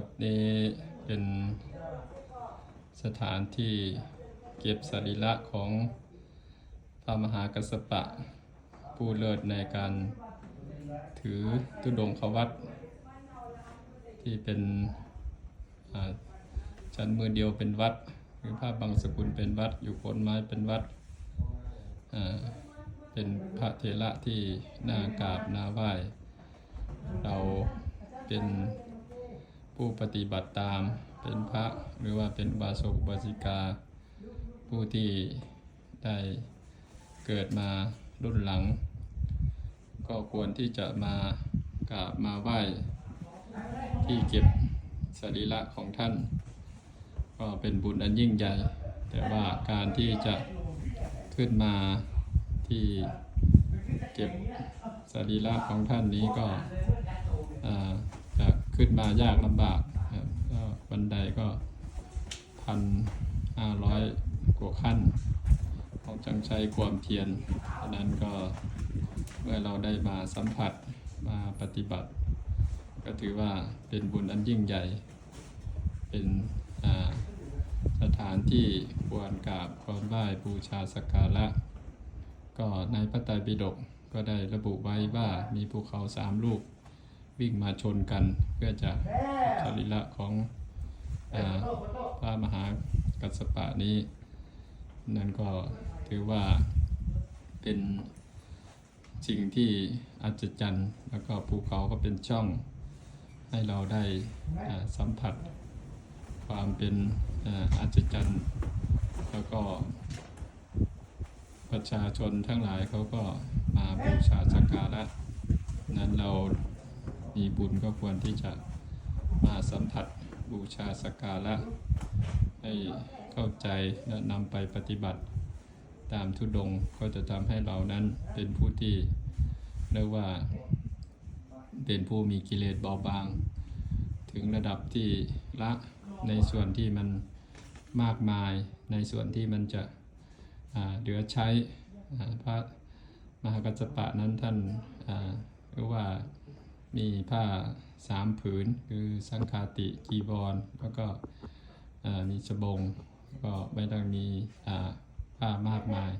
ครับนี่เป็นสถานที่เก็บสรีระของพระมหากัสสปะ ผู้เลิศในการถือตุดงควัตที่เป็นชั้นมือเดียวเป็นวัด หรือผ้าบางสกุลเป็นวัด อยู่โคนไม้เป็นวัด เป็นพระเถระที่น่ากราบน่าไหว้ เราเป็น ผู้ปฏิบัติตามเป็นพระหรือว่าเป็นบาสกบาสิกา ผู้ที่ได้เกิดมารุ่นหลัง ก็ควรที่จะมากราบมาไหว้ที่เก็บสรีระของท่าน ก็เป็นบุญอันยิ่งใหญ่ แต่ว่าการที่จะขึ้นมาที่เก็บสรีระของท่านนี้ก็อ่า ขึ้นมายากลำบากครับก็บันไดก็พันห้าร้อยกว่าขั้นต้องจังใช้ความเพียรฉะนั้นก็เมื่อเราได้มาสัมผัสมาปฏิบัติ ก็ถือว่าเป็นบุญอันยิ่งใหญ่ เป็นสถานที่ควรกราบควรไหว้บูชาสักการะ ก็ในพระไตรปิฎกก็ได้ระบุไว้ว่ามีภูเขาสามลูก วิ่งมาชนกันเพื่อจะสรีระของอพระมหากัสปะนี้ นั่นก็ถือว่าเป็นสิ่งที่อัศจรรย์แล้วก็ภูเขาก็เป็นช่องให้เราได้สัมผัสความเป็นอัศจรรย์แล้วก็ประชาชนทั้งหลายเขาก็มาบูชาสักการะนั้นเรา มีบุญก็ควรที่จะมาสัมผัสบูชาสการะให้เข้าใจและนำไปปฏิบัติ ตามทุดงก็จะทำให้เรานั้นเป็นผู้ที่เรียกว่า เป็นผู้มีกิเลสเบาบาง ถึงระดับที่ละในส่วนที่มันมากมายในส่วนที่มันจะเหลือใช้พระมหากัสสปะนั้นท่านเรียกว่า มีผ้าสามผืนคือสังฆาติจีบรแล้วก็มีสบงก็ไม่ต้องมีผ้ามากมาย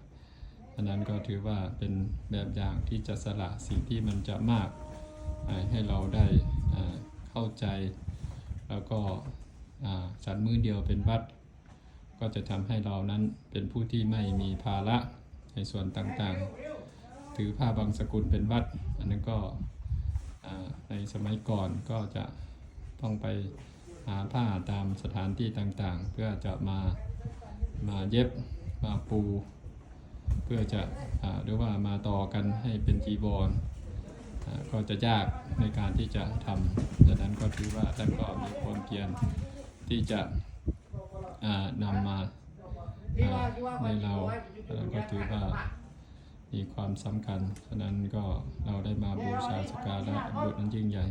อันนั้นก็ถือว่าเป็นแบบอย่างที่จะสละสิ่งที่มันจะมากให้เราได้เข้าใจ แล้วก็อ่าฉันมือเดียวเป็นวัด ก็จะทำให้เรานั้นเป็นผู้ที่ไม่มีภาระในส่วนต่างๆ ถือผ้าบางสกุลเป็นวัด อันนั้นก็ ในสมัยก่อนก็จะต้องไปหาผ้าตามสถานที่ต่างๆ เพื่อจะมามาเย็บมาปู เพื่อจะหรือว่ามาต่อกันให้เป็นจีวรอ่าก็จะยากในการที่จะทำดังนั้นก็ถือว่าท่านก็มีความเพียรที่จะนำมาอ่าในเราแล้วก็ถือว่า มีความสำคัญ ฉะนั้นก็เราได้มาบูชาสการะบุตรนั้นยิ่งใหญ่